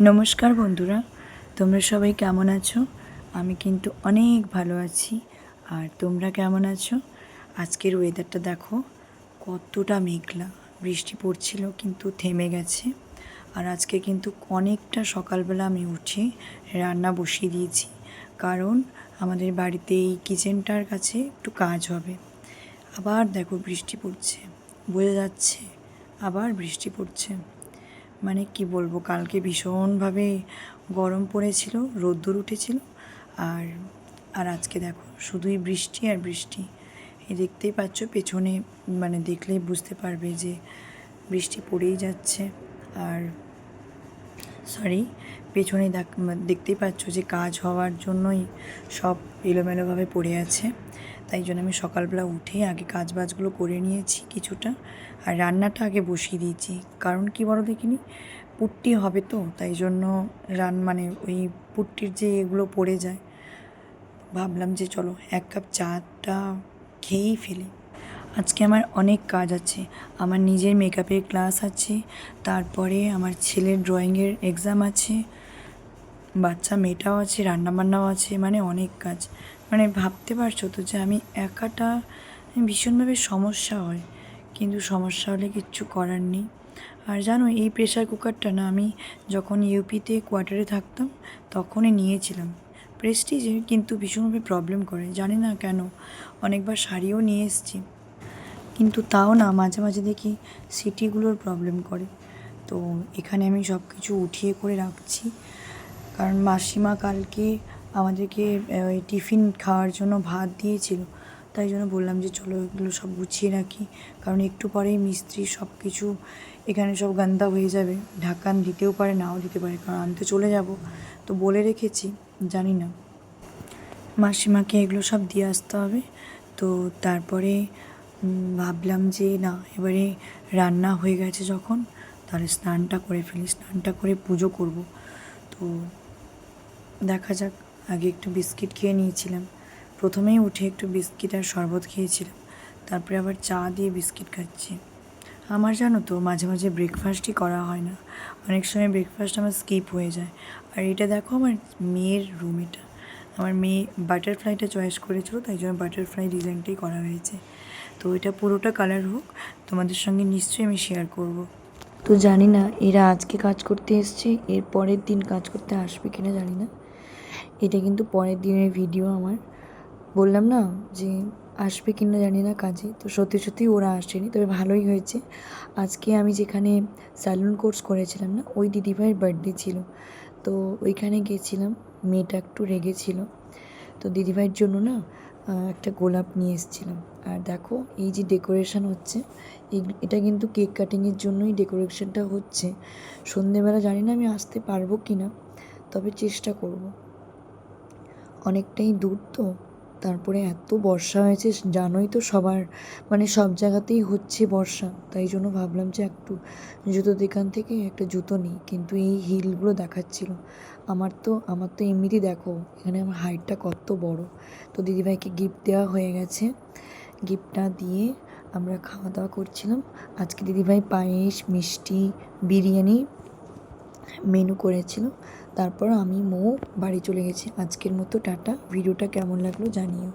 নমস্কার বন্ধুরা, তোমরা সবাই কেমন আছো? আমি কিন্তু অনেক ভালো আছি, আর তোমরা কেমন আছো? আজকের ওয়েদারটা দেখো, কতটা মেঘলা। বৃষ্টি পড়ছিল, কিন্তু থেমে গেছে। আর আজকে কিন্তু অনেকটা সকালবেলা আমি উঠে রান্না বসিয়ে দিয়েছি। কারণ আমাদের বাড়িতে এই কিচেনটার কাছে একটু কাজ হবে। আবার দেখো বৃষ্টি পড়ছে, বোঝা যাচ্ছে আবার বৃষ্টি পড়ছে। মানে কি বলব, কালকে ভীষণভাবে গরম পড়েছিল, রোদ্দুর উঠেছিল, আর আর আজকে দেখো শুধুই বৃষ্টি আর বৃষ্টি। দেখতেই পাচ্ছ পেছনে মানে দেখলেই বুঝতে পারবে যে বৃষ্টি পড়েই যাচ্ছে, আর সরি পেছনে দেখতেই পাচ্ছ যে কাজ হওয়ার জন্যই সব এলোমেলোভাবে পড়ে আছে। তাই জন্য আমি সকালবেলা উঠে আগে কাজ বাজগুলো করে নিয়েছি কিছুটা, আর রান্নাটা আগে বসিয়ে দিয়েছি। কারণ কি বলো দেখিনি? পুট্টি হবে তো, তাই জন্য রান মানে ওই পুট্টির যে এগুলো পড়ে যায়, ভাবলাম যে চলো এক কাপ চাটা খেয়েই ফেলি। আজকে আমার অনেক কাজ আছে। আমার নিজের মেকআপের ক্লাস আছে, তারপরে আমার ছেলের ড্রয়িংয়ের এক্সাম আছে, বাচ্চা মেয়েটাও আছে, রান্নাবান্নাও আছে মানে অনেক কাজ। মানে ভাবতে পারছ তো যে আমি একাটা ভীষণভাবে সমস্যা হয় কিন্তু সমস্যা হলে কিচ্ছু করার নেই। আর জানো, এই প্রেশার কুকারটা না, আমি যখন ইউপিতে কোয়ার্টারে থাকতাম, তখনই নিয়েছিলাম। প্রেস্টিজে কিন্তু ভীষণভাবে প্রবলেম করে, জানি না কেন। অনেকবার শাড়িও নিয়ে এসেছি। কিন্তু তাও না, মাঝে মাঝে দেখি সিটিগুলোর প্রবলেম করে। তো এখানে আমি সব কিছু উঠিয়ে করে রাখছি। কারণ মাসিমা কালকে আমাদেরকে টিফিন খাওয়ার জন্য ভাত দিয়েছিল। তাই জন্য বললাম যে, চলো এগুলো সব গুছিয়ে রাখি। কারণ একটু পরেই মিস্ত্রি সব কিছু এখানে সব গান্দা হয়ে যাবে। ঢাকান দিতেও পারে, নাও দিতে পারে, কারণ আমি তো চলে যাব। তো বলে রেখেছি, জানি না। মাসিমাকে এগুলো সব দিয়ে আসতে হবে। তো তারপরে ভাবলাম যে না, এবারে রান্না হয়ে গেছে যখন, তাহলে স্নানটা করে ফেলি, স্নানটা করে পুজো করব। তো দেখা যাক, আগে একটু বিস্কিট খেয়ে নিয়েছিলাম। প্রথমেই উঠে একটু বিস্কিট আর শরবত খেয়েছিলাম। তারপরে আবার চা দিয়ে বিস্কিট খাচ্ছি। আমার জানো তো, মাঝে মাঝে ব্রেকফাস্টই করা হয় না। অনেক সময় ব্রেকফাস্ট আমার স্কিপ হয়ে যায়। আর এটা দেখো আমার মেয়ের রুম এটা। আমার মেয়ে বাটারফ্লাইটা চয়েস করেছিল, তাই জন্য বাটারফ্লাই ডিজাইনটাই করা হয়েছে। তো এটা পুরোটা কালার হোক, তোমাদের সঙ্গে নিশ্চয়ই আমি শেয়ার করব। তো জানি না, এরা আজকে কাজ করতে এসছে, এর পরের দিন কাজ করতে আসবে কিনা জানি না। এটা কিন্তু পরের দিনের ভিডিও আমার। বললাম না যে আসবে কিনা জানি না কাজে, তো সত্যি সত্যি ওরা আসেনি, তবে ভালোই হয়েছে। আজকে আমি যেখানে স্যালুন কোর্স করেছিলাম না, ওই দিদিভাইয়ের বার্থডে ছিল। তো ওইখানে গেছিলাম, মেয়েটা একটু রেগেছিল তো দিদিভাইয়ের জন্য না একটা গোলাপ নিয়ে এসেছিলাম। আর দেখো, এই যে ডেকোরেশন হচ্ছে এটা কিন্তু কেক কাটিংয়ের জন্যই ডেকোরেশনটা হচ্ছে। সন্ধেবেলা জানি না আমি আসতে পারব কি না তবে চেষ্টা করব। অনেকটাই দূর তো। তারপরে এত বর্ষা হয়েছে জানোই তো সবার মানে সব জায়গাতেই হচ্ছে বর্ষা। তাই জন্য ভাবলাম যে একটু জুতো দোকান থেকে একটা জুতো নিই, কিন্তু এই হিলগুলো দেখাচ্ছিল। আমার তো আমার তো এমনিতেই দেখো, এখানে আমার হাইটটা কত বড়। তো দিদিভাইকে গিফট দেওয়া হয়ে গেছে। গিফটটা দিয়ে আমরা খাওয়া দাওয়া করছিলাম। আজকে দিদিভাই পায়েস, মিষ্টি, বিরিয়ানি মেনু করেছিল। তারপর আমি মৌ বাড়ি চলে গেছি। আজকের মতো টাটা। ভিডিওটা কেমন লাগল জানিও।